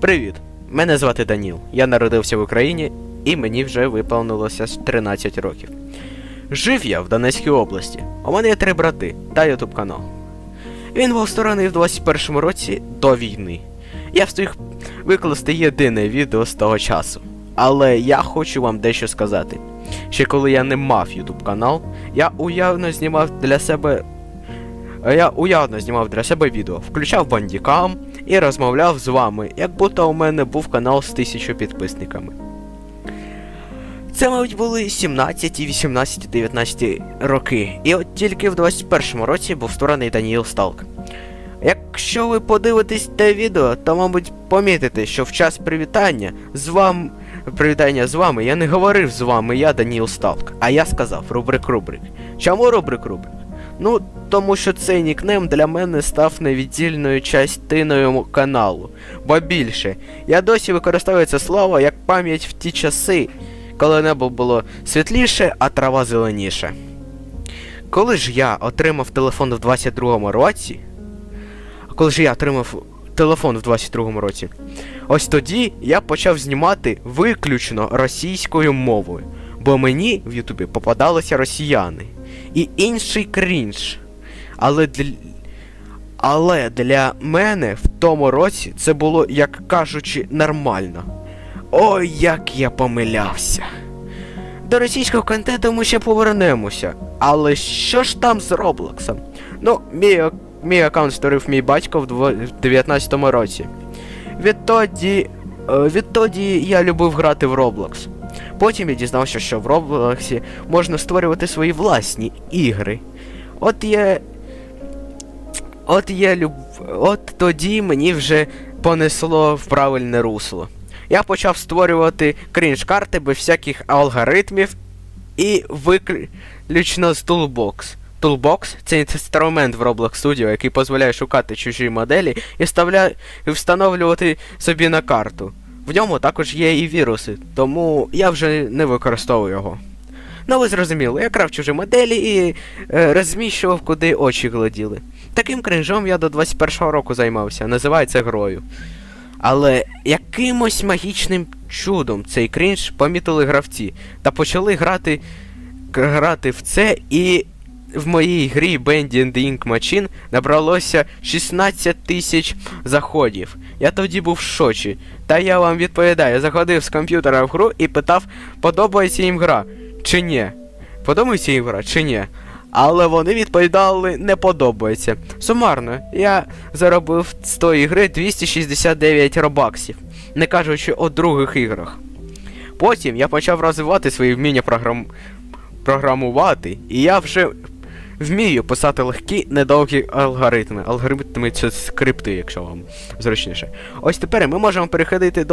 Привіт! Мене звати Даніл. Я народився в Україні і мені вже виповнилося 13 років. Жив я в Донецькій області. У мене є три брати та ютуб канал. Він був створений в 21-му році до війни. Я встиг викласти єдине відео з того часу. Але я хочу вам дещо сказати. Ще коли я не мав ютуб канал, я уявно знімав для себе. Я уявно знімав для себе відео, включав бандікам і розмовляв з вами, як будто у мене був канал з тисячу підписниками. Це, мабуть, були 17, 18, 19 роки. І от тільки в 21-му році був створений Даніел Сталк. Якщо ви подивитесь те відео, то, мабуть, помітите, що в час привітання з вами. Привітання з вами я не говорив з вами я, Даніел Сталк, а я сказав рубрик Рубрик. Чому рубрик Рубрик? Ну, тому що цей нікнейм для мене став невіддільною частиною каналу. Бо більше, я досі використовую це слово як пам'ять в ті часи, коли небо було світліше, а трава зеленіша. Коли ж я отримав телефон в 22-му році. Коли ж я отримав телефон в 22-му році, ось тоді я почав знімати виключно російською мовою, бо мені в Ютубі попадалися росіяни і інший крінж. Але для... Але для мене в тому році це було, як кажучи, нормально. Ой, як я помилявся. До російського контенту ми ще повернемося. Але що ж там з Роблоксом? Ну, мій, мій аккаунт створив мій батько в дво- в 19-му році. Відтоді. е, Відтоді я любив грати в Roblox. Потім я дізнався, що в Роблоксі можна створювати свої власні ігри. От я. От я люб. От тоді мені вже понесло в правильне русло. Я почав створювати крінж-карти без всяких алгоритмів і виключно з Toolbox. Toolbox – це інструмент в Roblox Studio, який дозволяє шукати чужі моделі і, вставля... встановлювати собі на карту. В ньому також є і віруси, тому я вже не використовую його. Ну ви зрозуміли, я крав чужі моделі і е, розміщував, куди очі гляділи. Таким кринжом я до 21-го року займався, називається грою. Але якимось магічним чудом цей крінж помітили гравці та почали грати, грати в це і в моїй грі Bandy and the Ink Machine набралося 16 тисяч заходів. Я тоді був в шоці. Та я вам відповідаю, заходив з комп'ютера в гру і питав, подобається їм гра чи ні. Подобається їм гра чи ні. Але вони відповідали не подобається. Сумарно, я заробив з тої гри 269 робаксів, не кажучи о других іграх. Потім я почав розвивати свої вміння програм... програмувати, і я вже вмію писати легкі, недовгі алгоритми. Алгоритми це скрипти, якщо вам зручніше. Ось тепер ми можемо переходити до